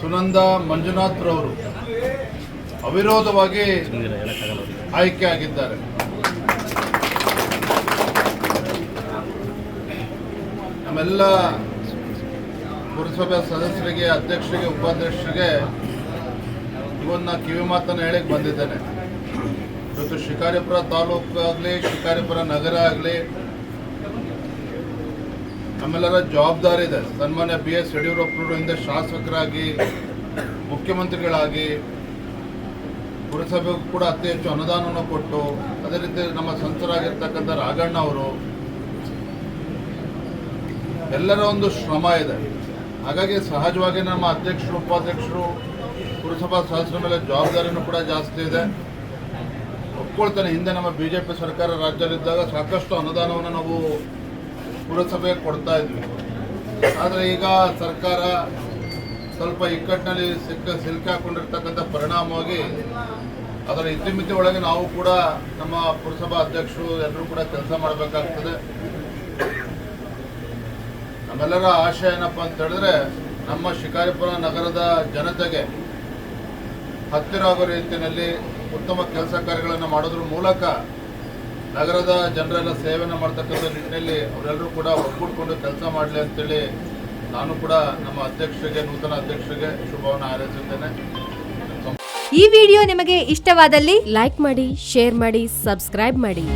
ಸುನಂದ ಮಂಜುನಾಥ್ರವರು ಅವಿರೋಧವಾಗಿ ಆಯ್ಕೆ ಆಗಿದ್ದಾರೆ. ನಮ್ಮೆಲ್ಲ ಪುರಸಭೆ ಸದಸ್ಯರಿಗೆ, ಅಧ್ಯಕ್ಷರಿಗೆ, ಉಪಾಧ್ಯಕ್ಷರಿಗೆ ಇವನ್ನ ಕಿವಿ ಮಾತನ್ನು ಹೇಳಕ್ ಬಂದಿದ್ದೇನೆ. ಇವತ್ತು ಶಿಕಾರಿಪುರ ತಾಲೂಕು ಆಗಲಿ ಶಿಕಾರಿಪುರ ನಗರ ಆಗಲಿ ನಮ್ಮೆಲ್ಲರ ಜವಾಬ್ದಾರಿ ಇದೆ. ಸನ್ಮಾನ್ಯ ಬಿ ಎಸ್ ಯಡಿಯೂರಪ್ಪನವರು ಹಿಂದೆ ಶಾಸಕರಾಗಿ, ಮುಖ್ಯಮಂತ್ರಿಗಳಾಗಿ, ಪುರಸಭೆಗೂ ಕೂಡ ಅತಿ ಹೆಚ್ಚು ಅನುದಾನವನ್ನು ಕೊಟ್ಟು, ಅದೇ ರೀತಿ ನಮ್ಮ ಸಂಸದರಾಗಿರ್ತಕ್ಕಂಥ ರಾಘಣ್ಣ ಅವರು, ಎಲ್ಲರ ಒಂದು ಶ್ರಮ ಇದೆ. ಹಾಗಾಗಿ ಸಹಜವಾಗಿ ನಮ್ಮ ಅಧ್ಯಕ್ಷರು, ಉಪಾಧ್ಯಕ್ಷರು, ಪುರಸಭಾ ಸದಸ್ಯರ ಮೇಲೆ ಜವಾಬ್ದಾರಿನೂ ಕೂಡ ಜಾಸ್ತಿ ಇದೆ. ಒಪ್ಕೊಳ್ತಾನೆ, ಹಿಂದೆ ನಮ್ಮ ಬಿ ಜೆ ಪಿ ಸರ್ಕಾರ ರಾಜ್ಯದಲ್ಲಿದ್ದಾಗ ಸಾಕಷ್ಟು ಅನುದಾನವನ್ನು ನಾವು ಪುರಸಭೆಗೆ ಕೊಡ್ತಾ ಇದ್ವಿ. ಆದರೆ ಈಗ ಸರ್ಕಾರ ಸ್ವಲ್ಪ ಇಕ್ಕಟ್ಟಿನಲ್ಲಿ ಸಿಕ್ಕ ಸಿಲುಕಾಕೊಂಡಿರ್ತಕ್ಕಂಥ ಪರಿಣಾಮವಾಗಿ ಅದರ ಇತಿಮಿತಿ ಒಳಗೆ ನಾವು ಕೂಡ ನಮ್ಮ ಪುರಸಭಾ ಅಧ್ಯಕ್ಷರು ಎಲ್ಲರೂ ಕೂಡ ಕೆಲಸ ಮಾಡಬೇಕಾಗ್ತದೆ. ನಮ್ಮೆಲ್ಲರ ಆಶಯ ಏನಪ್ಪ ಅಂತ ಹೇಳಿದ್ರೆ ನಮ್ಮ ಶಿಕಾರಿಪುರ ನಗರದ ಜನತೆಗೆ ಹತ್ತಿರ ಆಗೋ ರೀತಿಯಲ್ಲಿ ಉತ್ತಮ ಕೆಲಸ ಕಾರ್ಯಗಳನ್ನು ಮಾಡೋದ್ರ ಮೂಲಕ ನಗರದ ಜನರೆಲ್ಲ ಸೇವೆಯನ್ನು ಮಾಡ್ತಕ್ಕಂಥ ನಿಟ್ಟಿನಲ್ಲಿ ಅವರೆಲ್ಲರೂ ಕೂಡ ಒಗ್ಗೂಡ್ಕೊಂಡು ಕೆಲಸ ಮಾಡಲಿ ಅಂತೇಳಿ ನಾನು ಕೂಡ ನಮ್ಮ ಅಧ್ಯಕ್ಷರಿಗೆ, ನೂತನ ಅಧ್ಯಕ್ಷರಿಗೆ ಶುಭವನ್ನು ಹಾರೈಸುತ್ತೇನೆ. ಈ ವಿಡಿಯೋ ನಿಮಗೆ ಇಷ್ಟವಾದಲ್ಲಿ ಲೈಕ್ ಮಾಡಿ, ಶೇರ್ ಮಾಡಿ, ಸಬ್ಸ್ಕ್ರೈಬ್ ಮಾಡಿ.